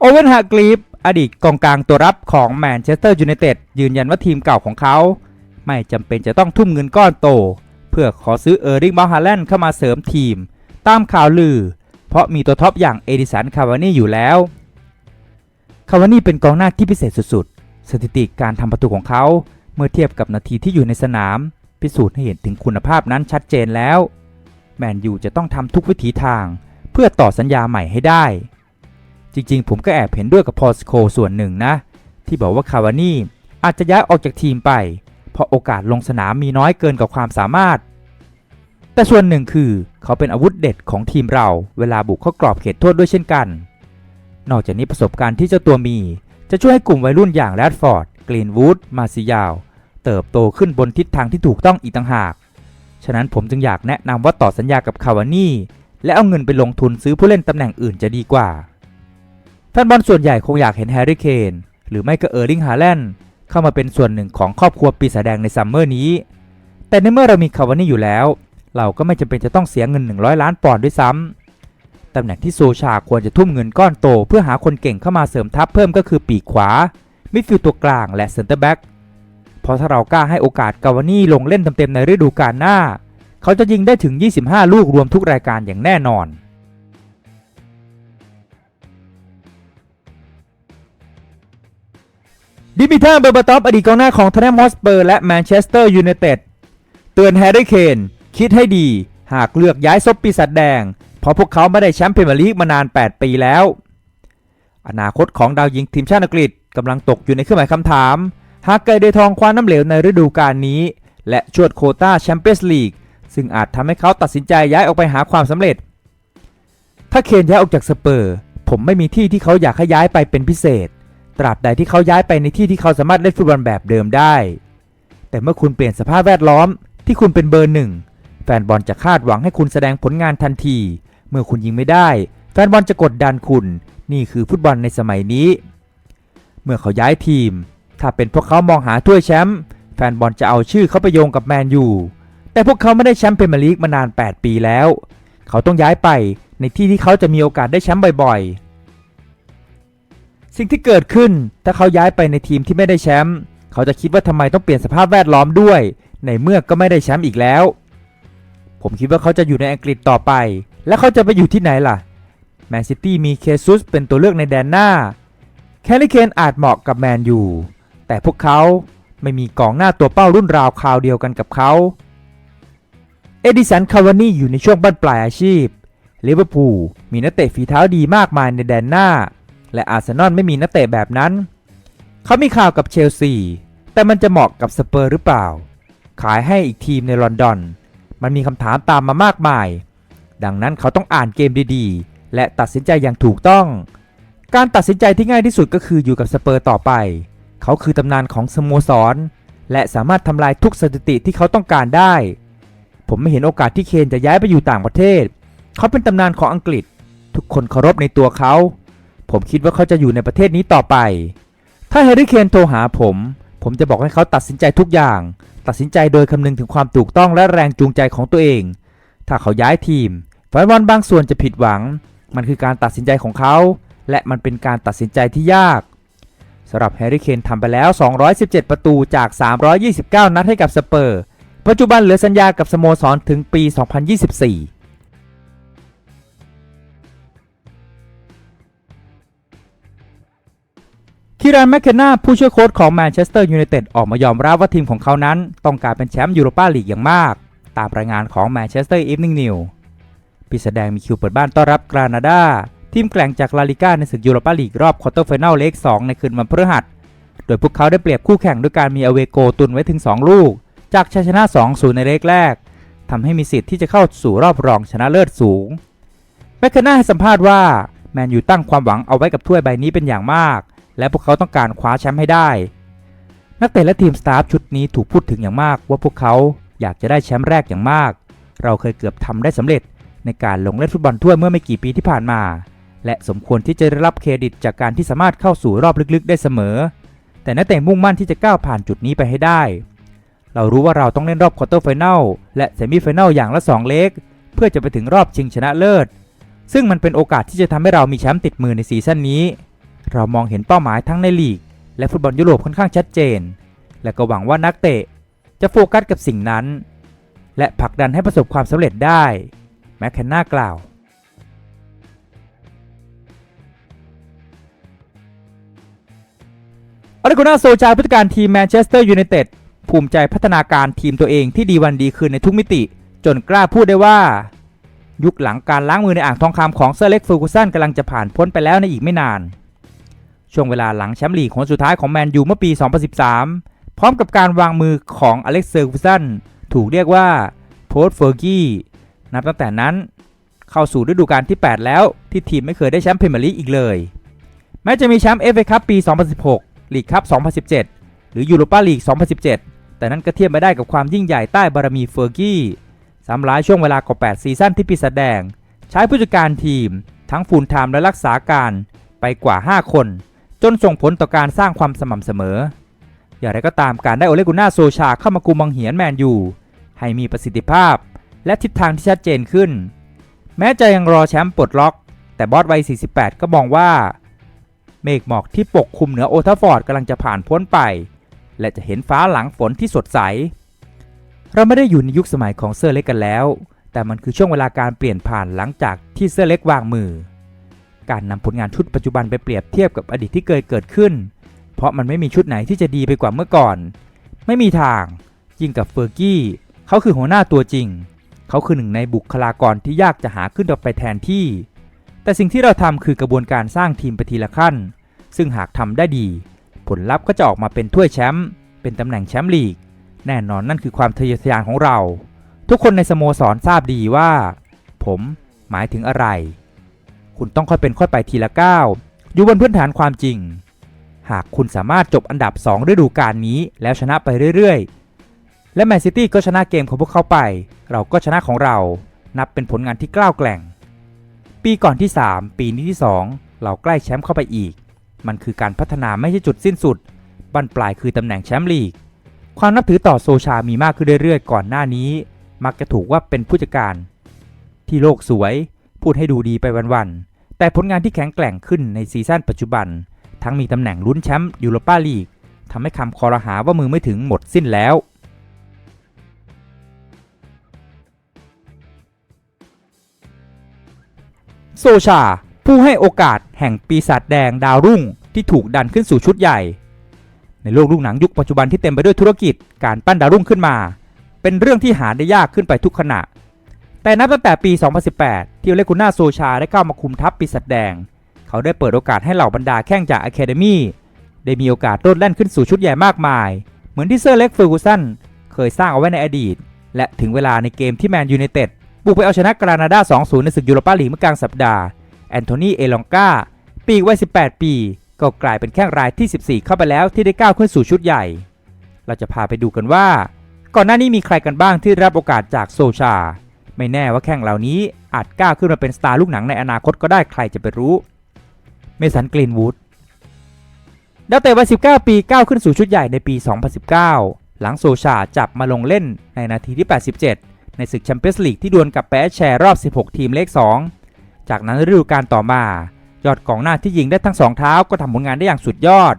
โอเวนฮากรีฟอดีตกองกลางตัวรับของแมนเชสเตอร์ยูไนเต็ดยืนยันว่าทีมเก่าของเขา ไม่จำเป็นจะต้องทุ่มเงินก้อนโต เพื่อขอซื้อเออร์ริงบาฮาแลนด์เข้ามาเสริมทีม ตามข่าวลือ เพราะมีตัวท็อปอย่างเอดิสันคาวานี่อยู่แล้วคาวานี่เป็นกองหน้าที่พิเศษสุดๆ สถิติการทำประตูของเขาเมื่อเทียบกับนาทีที่อยู่ในสนาม พิสูจน์ให้เห็นถึงคุณภาพนั้นชัดเจนแล้ว แมนยูจะต้องทำทุกวิถีทาง เพื่อต่อสัญญาใหม่ให้ได้ จริงๆ ผมก็แอบเห็นด้วยกับพอสโคส่วนหนึ่งนะ ที่บอกว่าคาวานี่อาจจะย้ายออกจากทีมไป เพราะโอกาสลงสนามมีน้อยเกินกว่าความสามารถ แต่ส่วนหนึ่งคือเขาเป็นอาวุธเด็ดของทีมเราเวลาบุกเข้ากรอบเขตโทษด้วยเช่นกัน นอกจากนี้ประสบการณ์ที่เจ้าตัวมี จะช่วยให้กลุ่มวัยรุ่นอย่างแรดฟอร์ดกรีนวูดมาซิยาวเติบโตขึ้นบนทิศทางที่ถูกต้องอีกต่างหาก ฉะนั้นผมจึงอยากแนะนำว่าต่อสัญญากับคาวานี่และเอาเงินไปลงทุนซื้อผู้เล่นตำแหน่งอื่นจะดีกว่า แฟนบอลส่วนใหญ่คงอยากเห็นแฮร์รี่เคนหรือไม่ก็เออร์ลิงฮาแลนด์เข้ามาเป็นส่วนหนึ่งของครอบครัวปีศาจแดงในซัมเมอร์นี้ แต่ในเมื่อเรามีคาวานี่อยู่แล้ว เราก็ไม่จำเป็นจะต้องเสียเงิน 100 ล้านปอนด์ด้วยซ้ำตำแหน่งที่โซชาควรจะทุ่มเงินก้อนโต เพื่อหาคนเก่งเข้ามาเสริมทัพเพิ่มก็คือปีกขวา มิดฟิลด์ตัวกลางและเซนเตอร์แบ็กเพราะถ้าเรากล้าให้โอกาสกาวานี่ลงเล่นเต็มๆในฤดูกาลหน้า เขาจะยิงได้ถึง 25 ลูกรวมทุกรายการอย่างแน่นอน ดิมิทาเบอร์บาตอฟอดีตกองหน้าของท t น n มฮอสเปอร์และแมนเชสเตอร์ยูไนเต็ดเตือนแฮร์รี่เคนคิดให้ดี หากเลือกย้ายซบปีศาจแดง เพราะพวกเขาไม่ได้แชมป์พรีเมียร์ลีกมานาน 8 ปีแล้ว อนาคตของดาวยิงทีมชาติอังกฤษกำลังตกอยู่ในเครื่องหมายคำถาม หากเกยเดทองคว้าน้ำเหลวในฤดูกาลนี้ และชวดโคต้าแชมเปี้ยนส์ลีกซึ่งอาจทำให้เขาตัดสินใจย้ายออกไปหาความสำเร็จ ถ้าเคนย้ายออกจากสเปอร์ ผมไม่มีที่ที่เขาอยากให้ย้ายไปเป็นพิเศษ ตราบใดที่เขาย้ายไปในที่ที่เขาสามารถเล่นฟุตบอลแบบเดิมได้ แต่เมื่อคุณเปลี่ยนสภาพแวดล้อมที่คุณเป็นเบอร์หนึ่งแฟนบอลจะคาดหวังให้คุณแสดงผลงานทันที เมื่อคุณยิงไม่ได้ แฟนบอลจะกดดันคุณ นี่คือฟุตบอลในสมัยนี้ เมื่อเขาย้ายทีม ถ้าเป็นพวกเขามองหาถ้วยแชมป์แฟนบอลจะเอาชื่อเขาไปโยงกับแมนยูแต่พวกเขาไม่ได้แชมป์พรีเมียร์ลีกมานาน 8 ปีแล้ว เขาต้องย้ายไปในที่ที่เขาจะมีโอกาสได้แชมป์บ่อยๆ สิ่งที่เกิดขึ้นถ้าเขาย้ายไปในทีมที่ไม่ได้แชมป์เขาจะคิดว่าทำไมต้องเปลี่ยนสภาพแวดล้อมด้วย ในเมื่อก็ไม่ได้แชมป์อีกแล้ว ผมคิดว่าเขาจะอยู่ในอังกฤษต่อไป แล้วเขาจะไปอยู่ที่ไหนล่ะแมนซิตี้มีเคซุสเป็นตัวเลือกในแดนหน้าแคลรี่เคนอาจเหมาะกับแมนยูแต่พวกเขาไม่มีกองหน้าตัวเป้ารุ่นราวคราวเดียวกันกับเขาเอดิสันคาวานี่อยู่ในช่วงบั้นปลายอาชีพลิเวอร์พูลมีนักเตะฝีเท้าดีมากมายในแดนหน้า และอาร์เซนอลไม่มีนักเตะแบบนั้น เขามีข่าวกับเชลซี แต่มันจะเหมาะกับสเปอร์หรือเปล่า ขายให้อีกทีมในลอนดอน มันมีคำถามตามมามากมาย ดังนั้นเขาต้องอ่านเกมดีๆ และตัดสินใจอย่างถูกต้อง การตัดสินใจที่ง่ายที่สุดก็คืออยู่กับสเปอร์ต่อไป เขาคือตำนานของสโมสร และสามารถทำลายทุกสถิติที่เขาต้องการได้ ผมไม่เห็นโอกาสที่เคนจะย้ายไปอยู่ต่างประเทศ เขาเป็นตำนานของอังกฤษ ทุกคนเคารพในตัวเขา ผมคิดว่าเขาจะอยู่ในประเทศนี้ต่อไป ถ้าแฮร์รี่เคนโทรหาผม ผมจะบอกให้เขาตัดสินใจทุกอย่าง ตัดสินใจโดยคำนึงถึงความถูกต้องและแรงจูงใจของตัวเอง ถ้าเขาย้ายทีมแฟนบอลบางส่วนจะผิดหวัง มันคือการตัดสินใจของเขา และมันเป็นการตัดสินใจที่ยากสำหรับแฮร์รี่เคนทำไปแล้ว 217 ประตูจาก 329 นัดให้กับสเปอร์ ปัจจุบันเหลือสัญญากับสโมสรถึงปี 2024 คิรานแมคเคนนาผู้ช่วยโค้ชของแมนเชสเตอร์ยูไนเต็ดออกมายอมรับว่าทีมของเขานั้นต้องการเป็นแชมป์ยูโรปาลีกอย่างมาก ตามรายงานของแมนเชสเตอร์อีฟนิงนิวปีแสดงมีคิวเปิดบ้านต้อนรับกรานาดาทีมแกล่งจากลาลิก้าในศึกยูโรปาลีกรอบควอเตอร์ไฟแนลเลก2ในคืนวันพฤหัส โดยพวกเขาได้เปรียบคู่แข่งด้วยการมีอเวโกตุนไว้ถึง 2 ลูก จากชัยชนะ 2-0 ในเลกแรกทำให้มีสิทธิ์ที่จะเข้าสู่รอบรองชนะเลิศสูงแมคเคนนาให้สัมภาษณ์ว่าแมนยูตั้งความหวังเอาไว้กับถ้วยใบนี้เป็นอย่างมาก และพวกเขาต้องการคว้าแชมป์ให้ได้ นักเตะและทีมสตาฟชุดนี้ถูกพูดถึงอย่างมากว่าพวกเขาอยากจะได้แชมป์แรกอย่างมาก เราเคยเกือบทำได้สำเร็จในการลงเล่นฟุตบอลถ้วยเมื่อไม่กี่ปีที่ผ่านมา และสมควรที่จะได้รับเครดิตจากการที่สามารถเข้าสู่รอบลึกๆ ได้เสมอ แต่นักเตะมุ่งมั่นที่จะก้าวผ่านจุดนี้ไปให้ได้ เรารู้ว่าเราต้องเล่นรอบควอเตอร์ไฟแนลและเซมิไฟแนลอย่างละ 2 เลกเพื่อจะไปถึงรอบชิงชนะเลิศ ซึ่งมันเป็นโอกาสที่จะทำให้เรามีแชมป์ติดมือในซีซั่นนี้ เรามองเห็นเป้าหมายทั้งในลีก และฟุตบอลยุโรปค่อนข้างชัดเจน และก็หวังว่านักเตะจะโฟกัสกับสิ่งนั้น และผลักดันให้ประสบความสำเร็จได้ แมคเคนนากล่าวอเลกุน่าโซจาผู้จัดการทีมแมนเชสเตอร์ยูไนเต็ดภูมิใจพัฒนาการทีมตัวเองที่ดีวันดีคืนในทุกมิติ จนกล้าพูดได้ว่า ยุคหลังการล้างมือในอ่างทองคำของเซอร์เล็กฟอร์กูสันกำลังจะผ่านพ้นไปแล้วในอีกไม่นาน ช่วงเวลาหลังแชมป์ลีกคนสุดท้ายของแมนยูเมื่อปี 2013 พร้อมกับการวางมือของอเล็กซ์เซอร์กูสันถูกเรียกว่าโพสเฟอร์กี้นับตั้งแต่นั้น เข้าสู่ฤดูกาลที่ 8 แล้วที่ทีมไม่เคยได้แชมป์พรีเมียร์ลีกอีกเลย แม้จะมีแชมป์เอฟเอคัพปี 2016 ลีกคัพ 2017 หรือยูโรปาลีก 2017 แต่นั้นก็เทียบไม่ได้กับความยิ่งใหญ่ใต้บารมีเฟอร์กี้สำหรับช่วงเวลากว่า8ซีซั่นที่ปีศาจแดง ใช้ผู้จัดการทีม ทั้งฟูลไทม์และรักษาการไปกว่า 5 คน จนส่งผลต่อการสร้างความสม่ำเสมอ อย่างไรก็ตามการได้โอเลกุน่าโซชาเข้ามากุมบังเหียนแมนยูให้มีประสิทธิภาพ และทิศทางที่ชัดเจนขึ้น แม้จะยังรอแชมป์ปลดล็อก แต่บอสวัย 48 ก็มองว่า เมฆหมอกที่ปกคลุมเหนือโอทัฟฟอร์ดกำลังจะผ่านพ้นไป และจะเห็นฟ้าหลังฝนที่สดใส เราไม่ได้อยู่ในยุคสมัยของเซอร์เล็กกันแล้ว แต่มันคือช่วงเวลาการเปลี่ยนผ่านหลังจากที่เซอร์เล็กวางมือ การนำผลงานชุดปัจจุบันไปเปรียบเทียบกับอดีตที่เคยเกิดขึ้น เพราะมันไม่มีชุดไหนที่จะดีไปกว่าเมื่อก่อน ไม่มีทางยิ่งกับเฟอร์กี้เขาคือหัวหน้าตัวจริง เขาคือหนึ่งในบุคลากรที่ยากจะหาขึ้นไปแทนที่ แต่สิ่งที่เราทำคือกระบวนการสร้างทีมไปทีละขั้น ซึ่งหากทำได้ดี ผลลัพธ์ก็จะออกมาเป็นถ้วยแชมป์เป็นตำแหน่งแชมป์ลีก แน่นอนนั่นคือความทะเยอทะยานของเรา ทุกคนในสโมสรทราบดีว่า ผมหมายถึงอะไร คุณต้องค่อยเป็นค่อยไปทีละก้าวอยู่บนพื้นฐานความจริง หากคุณสามารถจบอันดับ 2 ฤดูกาลนี้แล้วชนะไปเรื่อยๆ และแมนซิตี้ก็ชนะเกมของพวกเขาไป เราก็ชนะของเรา นับเป็นผลงานที่กล้าวแกล่ง ปีก่อนที่ 3 ปีนี้ที่ 2 เราใกล้แชมป์เข้าไปอีก มันคือการพัฒนาไม่ใช่จุดสิ้นสุดบั้นปลายคือตำแหน่งแชมป์ลีก ความนับถือต่อโซชามีมากขึ้นเรื่อยๆ ก่อนหน้านี้ มักจะถูกว่าเป็นผู้จัดการ ที่โลกสวย พูดให้ดูดีไปวันๆ แต่ผลงานที่แข็งแกร่งขึ้นในซีซั่นปัจจุบัน ทั้งมีตำแหน่งลุ้นแชมป์ยูโรปาลีกทำให้คำคอรหาว่ามือไม่ถึงหมดสิ้นแล้วโซชา ผู้ให้โอกาสแห่งปีศาจแดงดาวรุ่งที่ถูกดันขึ้นสู่ชุดใหญ่ ในโลกลูกหนังยุคปัจจุบันที่เต็มไปด้วยธุรกิจการปั้นดาวรุ่งขึ้นมา เป็นเรื่องที่หาได้ยากขึ้นไปทุกขณะ แต่นับตั้งแต่ปี 2018 ที่เลกุน่าโซชาได้เข้ามาคุมทัพปีศาจแดง เขาได้เปิดโอกาสให้เหล่าบรรดาแข้งจากอะคาเดมี่ได้มีโอกาสโลดแล่นขึ้นสู่ชุดใหญ่มากมาย เหมือนที่เซอร์เล็กเฟอร์กูสันเคยสร้างเอาไว้ในอดีต และถึงเวลาในเกมที่แมนยูไนเต็ดบุกไปเอาชนะกรานาดา 2-0 ในศึกยูโรปาลีกเมื่อกลางสัปดาห์แอนโทนีเอลองกาปีกวัย 18 ปี ก็กลายเป็นแข้งรายที่ 14 เข้าไปแล้วที่ได้ก้าวขึ้นสู่ชุดใหญ่ เราจะพาไปดูกันว่า ก่อนหน้านี้มีใครกันบ้างที่ได้รับโอกาสจากโซชา ไม่แน่ว่าแข้งเหล่านี้อาจก้าวขึ้นมาเป็นสตาร์ลูกหนังในอนาคตก็ได้ใครจะไปรู้ เมสันกรีนวูดดาวเตะวัย 19 ปีก้าวขึ้นสู่ชุดใหญ่ในปี 2019 หลังโซชาจับมาลงเล่นในนาทีที่ 87 ในศึกแชมเปี้ยนส์ลีกที่ดวลกับแปะแชร์รอบ 16 ทีมเลข 2 จากนั้นฤดูกาลต่อมา ยอดกองหน้าที่ยิงได้ทั้งสองเท้าก็ทำผลงานได้อย่างสุดยอด